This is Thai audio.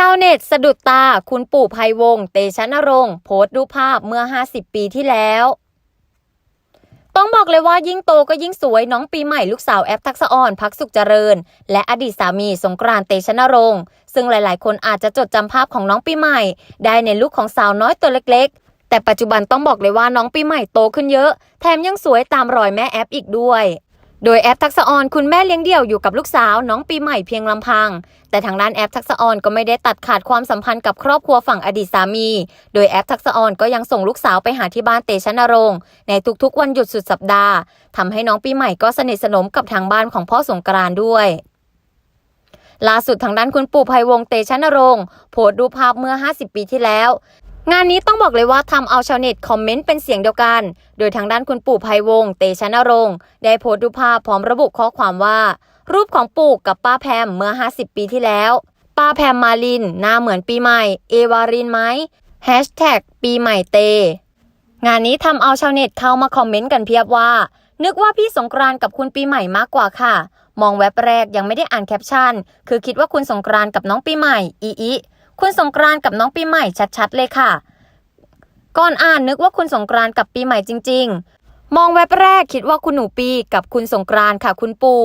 ชาวเน็ตสะดุดตาคุณปู่ภัยวงศ์เตชะนรงค์โพสต์รูปภาพเมื่อ 50 ปีที่แล้ว ต้องบอกเลยว่ายิ่งโตก็ยิ่งสวยน้องปีใหม่ลูกสาวแอปทักษะอ่อนพักสุขเจริญ และอดีตสามีสงกรานต์เตชะนรงค์ซึ่งหลายๆ คนอาจจะจดจำภาพของน้องปีใหม่ ได้ในลุคของสาวน้อยตัวเล็กๆ แต่ปัจจุบันต้องบอกเลยว่าน้องปีใหม่โตขึ้นเยอะ แถมยังสวยตามรอยแม่แอปอีกด้วย โดยแอปทักษะออนคุณแม่เลี้ยงเดี่ยวอยู่กับลูกสาวน้องปีใหม่เพียงลำพัง แต่ทางด้านแอปทักษะออนก็ไม่ได้ตัดขาดความสัมพันธ์กับครอบครัวฝั่งอดีตสามี โดยแอปทักษะออนก็ยังส่งลูกสาวไปหาที่บ้านเตชะนรงค์ในทุกๆวันหยุดสุดสัปดาห์ทำให้น้องปีใหม่ก็สนิทสนมกับทางบ้านของพ่อสงกรานด้วยล่าสุดทางด้านคุณปู่ภัยวงเตชะนรงค์โพสต์รูปภาพเมื่อ 50 ปีที่แล้ว งานนี้ต้องบอกเลยว่าทำเอาชาวเน็ตคอมเมนต์เป็นเสียงเดียวกัน โดยทางด้านคุณปู่ภัยวงศ์เตชะนรงค์ได้โพสต์รูปภาพพร้อมระบุข้อความว่า รูปของปู่กับป้าแพมเมื่อ 50 ปีที่แล้ว ป้าแพมมาลิน หน้าเหมือนปีใหม่ เอวารินไหมแฮชแท็กปีใหม่เต งานนี้ทำเอาชาวเน็ตเข้ามาคอมเมนต์กันเพียบว่า นึกว่าพี่สงกรานกับคุณปีใหม่มากกว่าค่ะ มองเว็บแรกยังไม่ได้อ่านแคปชั่น คือคิดว่าคุณสงกรานกับน้องปีใหม่อีอี คุณสงกรานกับน้องปีใหม่ชัดๆ เลยค่ะ ก่อนอ่านนึกว่าคุณสงกรานกับปีใหม่จริง ๆ มองเว็บแรกคิดว่าคุณหนูปีกับคุณสงกรานค่ะคุณปู่